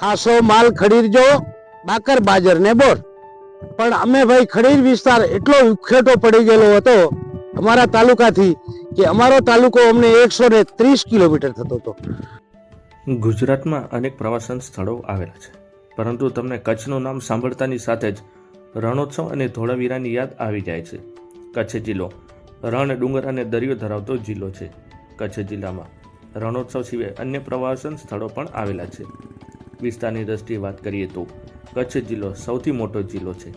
ખાસો માલ ખડીરજો બાકર બાજર ને બોર. પણ અમે ભાઈ ખડીર વિસ્તાર એટલો ઉખેટો પડી ગયેલો હતો અમારા તાલુકાથી કે અમારો તાલુકો અમને એકસો ને ત્રીસ કિલોમીટર થતો હતો. ગુજરાતમાં અનેક પ્રવાસન સ્થળો આવેલા છે. પરંતુ તમને કચ્છનું નામ સાંભળતાની સાથે જ રણોત્સવ અને ધોળાવીરાની યાદ આવી જાય છે. કચ્છ જિલ્લો રણ, ડુંગર અને દરિયો ધરાવતો જિલ્લો છે. કચ્છ જિલ્લામાં રણોત્સવ સિવાય અન્ય પ્રવાસન સ્થળો પણ આવેલા છે. વિસ્તારની દ્રષ્ટિએ વાત કરીએ તો કચ્છ જિલ્લો સૌથી મોટો જિલ્લો છે.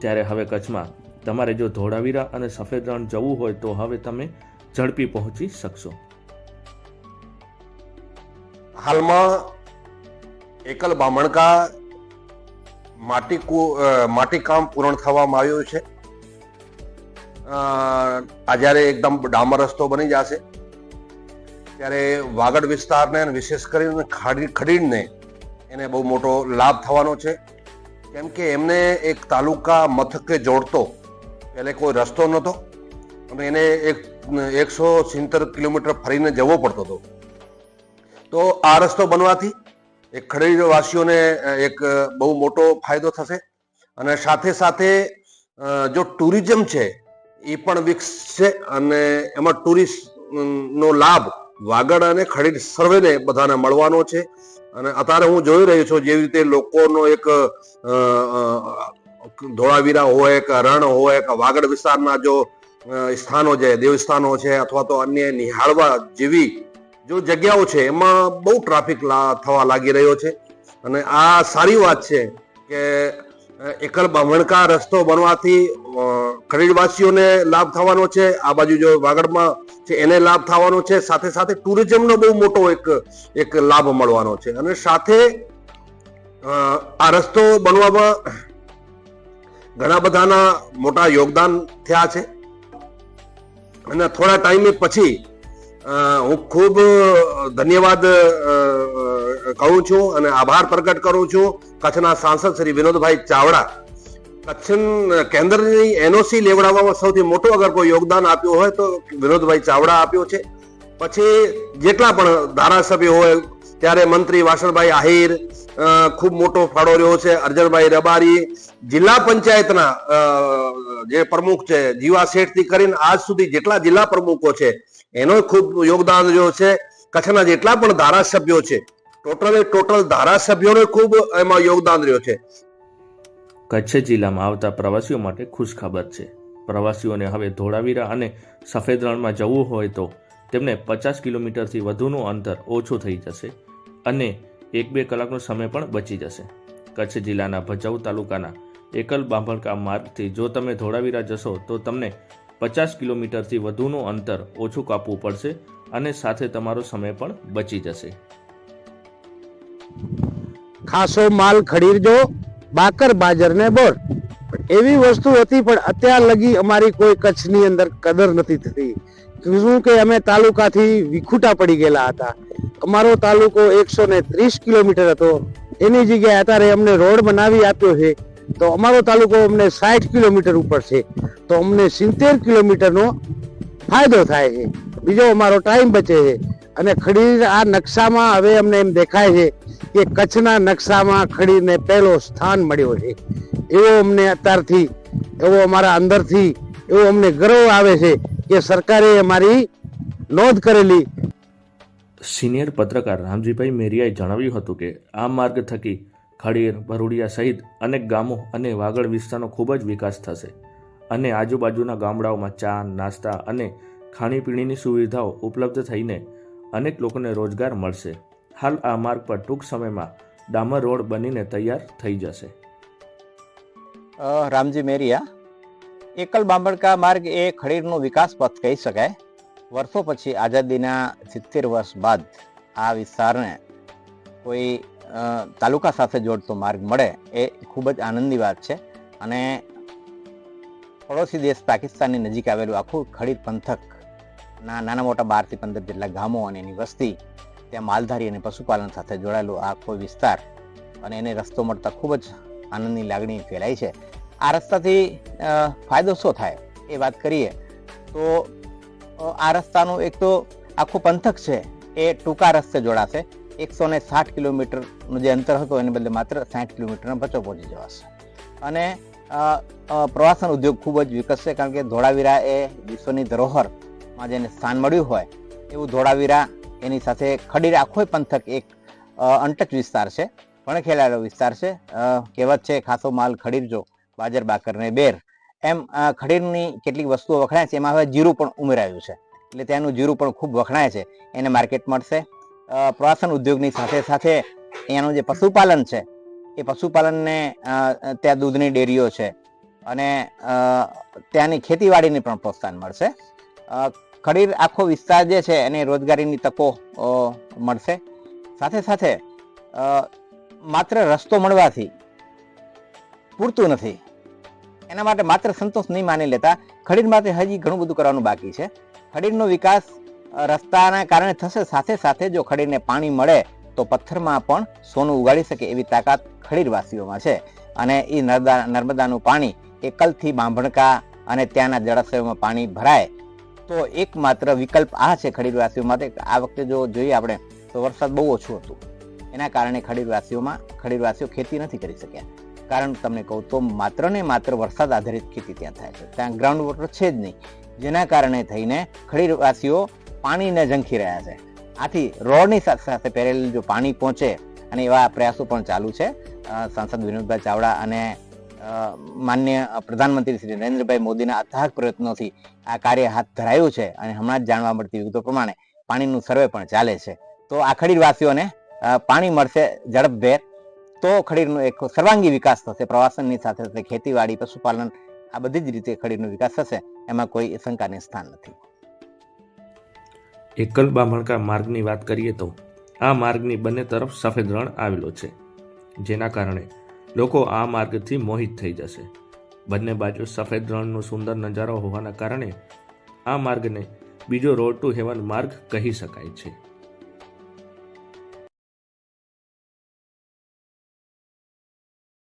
ત્યારે હવે કચ્છમાં તમારે જો ધોળાવીરા અને સફેદ રણ જવું હોય તો હવે તમે ઝડપી પહોંચી શકશો. હાલમાં એકલ બામણકા માટી માટીકામ પૂર્ણ થવામાં આવ્યું છે. આ જ્યારે એકદમ ડામર રસ્તો બની જશે, ત્યારે વાગડ વિસ્તારને વિશેષ કરીને ખાડી ખડીને એને બહુ મોટો લાભ થવાનો છે. કેમ કે એમને એક તાલુકા મથકે જોડતો એટલે કોઈ રસ્તો નહોતો અને એને એક, એકસો સિત્તેર કિલોમીટર ફરીને જવો પડતો હતો. તો આ રસ્તો બનવાથી એક ખડીવાસીઓને, એક બહુ મોટો ફાયદો થશે અને સાથે સાથે જો ટુરિઝમ છે એ પણ વિકસશે અને એમાં ટુરિસ્ટનો લાભ વાગડ અને ખડીર સર્વેને બધાને મળવાનો છે. અને અત્યારે હું જોઈ રહ્યો છું જેવી રીતે લોકોનો એક ધોળાવીરા હોય કે રણ હોય કે વાગડ વિસ્તારના જો સ્થાનો છે, દેવસ્થાનો છે અથવા તો અન્ય નિહાળવા જેવી જો જગ્યાઓ છે એમાં બહુ ટ્રાફિક થવા લાગી રહ્યો છે. અને આ સારી વાત છે કે એકલ બામણકા રસ્તો બનવાથી ખરીદવાસીઓને લાભ થવાનો છે. આ બાજુ જો વાગડમાં છે એને લાભ થવાનો છે. સાથે સાથે ટુરિઝમનો બહુ મોટો એક એક લાભ મળવાનો છે. અને સાથે આ રસ્તો બનવામાં ઘણા બધાના મોટા યોગદાન થયા છે. અને થોડા ટાઈમે પછી હું ખૂબ ધન્યવાદ કહું છું અને આભાર પ્રગટ કરું છું કચ્છના સાંસદ શ્રી વિનોદભાઈ ચાવડા. કચ્છ કેન્દ્રની એનઓસી લેવડાવવામાં સૌથી મોટો અગર કોઈ યોગદાન આપ્યું હોય તો વિનોદભાઈ ચાવડા આપ્યો છે. પછી જેટલા પણ ધારાસભ્ય હોય, ત્યારે મંત્રી વાસણભાઈ આહિર ખૂબ મોટો ફાળો રહ્યો છે. અર્જનભાઈ રબારી, જિલ્લા પંચાયતના જે પ્રમુખ છે, જીવા શેઠથી કરીને આજ સુધી જેટલા જિલ્લા પ્રમુખો છે, એનો ખૂબ યોગદાન રહ્યો છે. કચ્છના જેટલા પણ ધારાસભ્યો છે, ટોટલ ટોટલ ધારાસભ્યોને ખૂબ એમાં યોગદાન રહ્યો છે. કચ્છ જિલ્લામાં આવતા પ્રવાસીઓ માટે ખુશખબર છે. પ્રવાસીઓને હવે ધોળાવીરા અને સફેદ રણમાં જવું હોય તો તેમને પચાસ કિલોમીટરથી વધુનું અંતર ઓછું થઈ જશે અને એક બે કલાકનો સમય પણ બચી જશે. કચ્છ જિલ્લાના ભચાઉ તાલુકાના એકલ બાંભણકા માર્ગથી જો તમે ધોળાવીરા જશો તો તમને પચાસ કિલોમીટરથી વધુનું અંતર ઓછું કાપવું પડશે અને સાથે તમારો સમય પણ બચી જશે. ખાસો માલ ખડીરજો બાકર બાજર ને બોર. એવી વસ્તુ હતી પણ અત્યાર લગી અમારી કોઈ કચ્છની અંદર કદર નથી થતી. શું કે અમે તાલુકાથી વિખુટા પડી ગયેલા હતા. અમારો તાલુકો એકસો ને ત્રીસ કિલોમીટર હતો. એની જગ્યાએ અત્યારે અમને રોડ બનાવી આપ્યો છે. તો અમારો તાલુકો અમને સાઠ કિલોમીટર ઉપર છે. તો અમને સિત્તેર કિલોમીટરનો ફાયદો થાય છે. બીજો અમારો ટાઈમ બચે છે. અને ખડીર આ નકશામાં હવે અમને એમ દેખાય છે કે કચ્છના નકશામાં ખડીને પહેલો સ્થાન મળ્યો છે. એવો અમને અત્યારથી, એવો અમારા અંદરથી, એવો અમને ગર્વ આવે છે કે સરકારે અમારી નોંધ કરેલી. સિનિયર પત્રકાર રામજીભાઈ મેરિયાએ જણાવ્યું હતું કે, આ માર્ગ થકી ખડીર, ભરૂડિયા સહિત અનેક ગામો અને વાગડ વિસ્તારનો ખૂબ જ વિકાસ થશે. અને આજુબાજુના ગામડાઓમાં ચા, નાસ્તા અને ખાણીપીણીની સુવિધાઓ ઉપલબ્ધ થઈને અનેક લોકોને રોજગાર મળશે. હાલ આ માર્ગ પર ટૂંક સમયમાં ડામર રોડ બનીને તૈયાર થઈ જશે. રામજી મેરિયા, એકલ બાંબડકા માર્ગ એ ખડીરનો વિકાસ પથ કહી શકાય. વર્ષો પછી આઝાદીના સિત્તેર વર્ષ બાદ આ વિસ્તારને કોઈ તાલુકા સાથે જોડતો માર્ગ મળે એ ખૂબ જ આનંદની વાત છે. અને પડોશી દેશ પાકિસ્તાનની નજીક આવેલું આખું ખડીર પંથકના નાના મોટા બારથી પંદર જેટલા ગામો અને એની વસ્તી ત્યાં માલધારી અને પશુપાલન સાથે જોડાયેલો આખો વિસ્તાર અને એને રસ્તો મળતા ખૂબ જ આનંદની લાગણી ફેલાય છે. આ રસ્તાથી ફાયદો શું થાય એ વાત કરીએ તો આ રસ્તાનું એક તો આખું પંથક છે એ ટૂંકા રસ્તે જોડાશે. એકસો ને સાઠ કિલોમીટરનું જે અંતર હતું એને બદલે માત્ર સાઠ કિલોમીટરનો બચો પહોંચી જવાશે. અને પ્રવાસન ઉદ્યોગ ખૂબ જ વિકસશે કારણ કે ધોળાવીરા એ વિશ્વની ધરોહરમાં જેને સ્થાન મળ્યું હોય, એવું ધોળાવીરા એની સાથે ખડીર આખો પંથક એક અંટક વિસ્તાર છે. પણ ખેલાયેલો વિસ્તાર છે. કહેવત છે, ખાસો માલ ખડીર જો, બાજર, બાકર ને બેર. એમ ખડીરની કેટલીક વસ્તુઓ વખણાય છે. એમાં હવે જીરું પણ ઉમેરાયું છે. એટલે ત્યાંનું જીરું પણ ખૂબ વખણાય છે. એને માર્કેટ મળશે. પ્રવાસન ઉદ્યોગની સાથે સાથે અહીંયાનું જે પશુપાલન છે, એ પશુપાલનને ત્યાં દૂધની ડેરીઓ છે. અને ત્યાંની ખેતીવાડીને પણ પ્રોત્સાહન મળશે. ખડીર આખો વિસ્તાર જે છે એને રોજગારીની તકો મળશે. સાથે સાથે માત્ર રસ્તો મળવાથી પૂરતું નથી. એના માટે માત્ર સંતોષ નહીં માની લેતા ખડીર માટે હજી ઘણું બધું કરવાનું બાકી છે. ખડીરનો વિકાસ રસ્તાના કારણે થશે. સાથે સાથે જો ખડીરને પાણી મળે, તો પથ્થરમાં પણ સોનું ઉગાડી શકે એવી તાકાત ખડીરવાસીઓમાં છે. અને એ નર્મદા, નર્મદાનું પાણી એકલથી બાંભણકા અને ત્યાંના જળાશયોમાં પાણી ભરાય તો એકમાત્ર વિકલ્પ આ છે ખડીરવાસીઓ માટે. આ વખતે જો જોઈએ આપણે, તો વરસાદ બહુ ઓછો હતો. એના કારણે ખડીરવાસીઓમાં ખડીરવાસીઓ ખેતી નથી કરી શક્યા. કારણ તમને કહું તો માત્ર ને માત્ર વરસાદ આધારિત ખેતી ત્યાં થાય છે. ત્યાં ગ્રાઉન્ડ વોટર છે જ નહીં. જેના કારણે થઈને ખડીરવાસીઓ પાણીને ઝંખી રહ્યા છે. આથી રોડની સાથે સાથે પહેરેલ જો પાણી પહોંચે અને એવા પ્રયાસો પણ ચાલુ છે. સાંસદ વિનોદભાઈ ચાવડા અને માન્ય પ્રધાનમંત્રી શ્રી નરેન્દ્રભાઈ મોદીના અથાગ પ્રયત્નોથી આ કાર્ય હાથ ધરાયું છે અને હમણાં જ જાણવા મળતી વિગતો પ્રમાણે પાણીનું સર્વે પણ ચાલે છે. તો આ ખડીરવાસીઓને પાણી મળશે ઝડપભેર. તો ખડીરનો એક સર્વાંગી વિકાસ થશે, પ્રવાસનની સાથે સાથે ખેતીવાડી, પશુપાલન, આ બધી જ રીતે ખડીરનો વિકાસ થશે, એમાં કોઈ શંકાને સ્થાન નથી. એકલ બામણકા માર્ગની વાત કરીએ તો, આ માર્ગની બંને તરફ સફેદ રણ આવેલો છે, જેના કારણે લોકો આ માર્ગથી મોહિત થઈ જશે. બંને બાજુ સફેદ રણનો સુંદર નજારો હોવાના કારણે આ માર્ગને બીજો રોડ ટુ હેવન માર્ગ કહી શકાય છે.